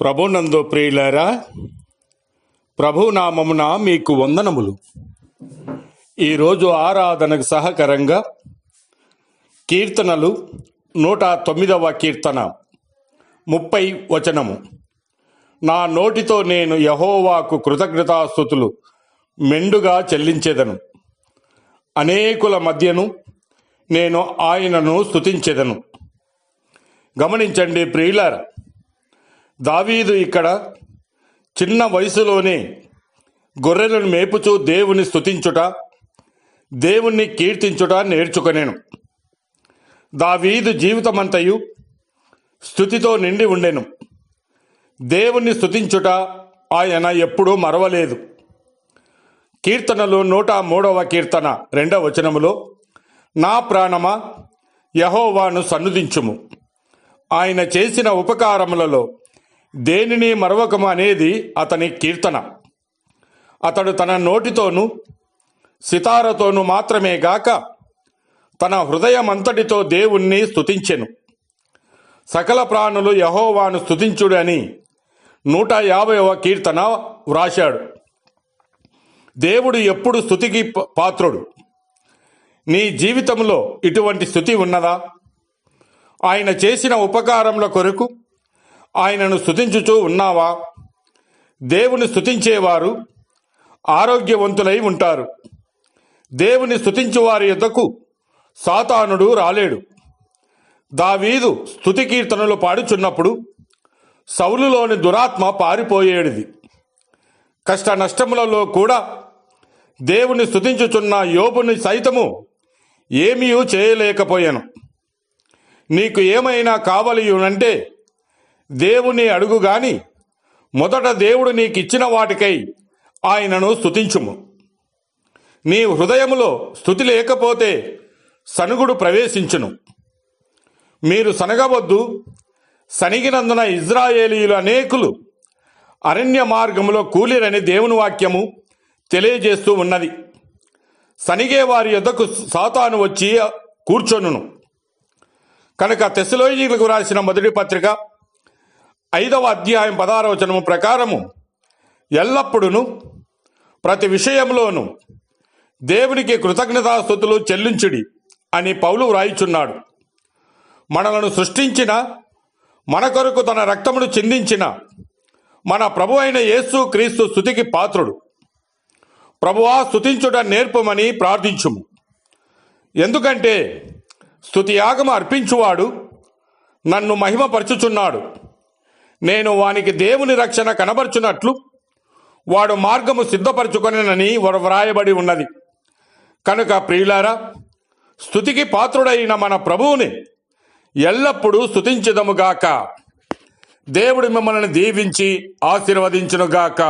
ప్రభునందు ప్రియులారా ప్రభునామమున మీకు వందనములు. ఈరోజు ఆరాధనకు సహకరంగా కీర్తనలు నూట తొమ్మిదవ కీర్తన ముప్పై వచనము. నా నోటితో నేను యహోవాకు కృతజ్ఞతాస్థుతులు మెండుగా చెల్లించేదను. అనేకుల మధ్యను నేను ఆయనను స్తుతించెదను. గమనించండి ప్రియులారా దావీదు ఇక్కడ చిన్న వయసులోనే గొర్రెలను మేపుచూ దేవుని స్థుతించుట దేవుణ్ణి కీర్తించుట నేర్చుకొనేను. దావీదు జీవితమంతయు స్థుతితో నిండి ఉండెను. దేవుణ్ణి స్తుతించుట ఆయన ఎప్పుడూ మరవలేదు. కీర్తనలు నూట మూడవ కీర్తన రెండవ వచనములో నా ప్రాణమా యహోవాను సన్నుదించుము. ఆయన చేసిన ఉపకారములలో దేనిని మరవకము అనేది అతని కీర్తన. అతడు తన నోటితోనూ సితారతోనూ మాత్రమే గాక తన హృదయమంతటితో దేవుణ్ణి స్తుతించెను. సకల ప్రాణులు యహోవాను స్తుతించుడని అని నూట యాభైవ కీర్తన వ్రాశాడు. దేవుడు ఎప్పుడు స్థుతికి పాత్రుడు? నీ జీవితంలో ఇటువంటి స్థుతి ఉన్నదా? ఆయన చేసిన ఉపకారముల కొరకు ఆయనను స్థుతించుచూ ఉన్నావా? దేవుని స్థుతించేవారు ఆరోగ్యవంతులై ఉంటారు. దేవుని స్థుతించు వారి యొద్దకు సాతానుడు రాలేడు. దావీదు స్థుతి కీర్తనలు పాడుచున్నప్పుడు సౌలులోని దురాత్మ పారిపోయేడిది. కష్ట నష్టములలో కూడా దేవుని స్థుతించుచున్న యోబుని సైతము ఏమీ చేయలేకపోయాను. నీకు ఏమైనా కావలియునంటే అంటే దేవుని అడుగు గాని మొదట దేవుడు నీకు ఇచ్చిన వాటికై ఆయనను స్తుతించుము. నీ హృదయములో స్థుతి లేకపోతే సనుగుడు ప్రవేశించును. మీరు సనగవద్దు సనిగినందున ఇజ్రాయేలీయులు అనేకులు అరణ్య మార్గములో కూలిరని దేవుని వాక్యము తెలియజేస్తూ ఉన్నది. సనిగే వారి యొద్దకు సాతాను వచ్చి కూర్చొనును. కనుక తెసలోయిలకు రాసిన మొదటి పత్రిక ఐదవ అధ్యాయం పదారోచనము ప్రకారము ఎల్లప్పుడును ప్రతి విషయంలోనూ దేవునికి కృతజ్ఞతాస్థుతులు చెల్లించుడి అని పౌలు వ్రాయిచున్నాడు. మనలను సృష్టించిన మన కొరకు తన రక్తమును చిందించిన మన ప్రభు అయిన యేసు క్రీస్తు స్థుతికి పాత్రుడు. ప్రభువా స్థుతించుట నేర్పమని ప్రార్థించుము. ఎందుకంటే స్థుతియాగము అర్పించువాడు నన్ను మహిమపరచుచున్నాడు. నేను వానికి దేవుని రక్షణ కనబరుచున్నట్లు వాడు మార్గము సిద్ధపరచుకొనని వ్రాయబడి ఉన్నది. కనుక ప్రియులారా స్థుతికి పాత్రుడైన మన ప్రభువుని ఎల్లప్పుడూ స్థుతించదముగాక దేవుడు మిమ్మల్ని దీవించి ఆశీర్వదించునుగాక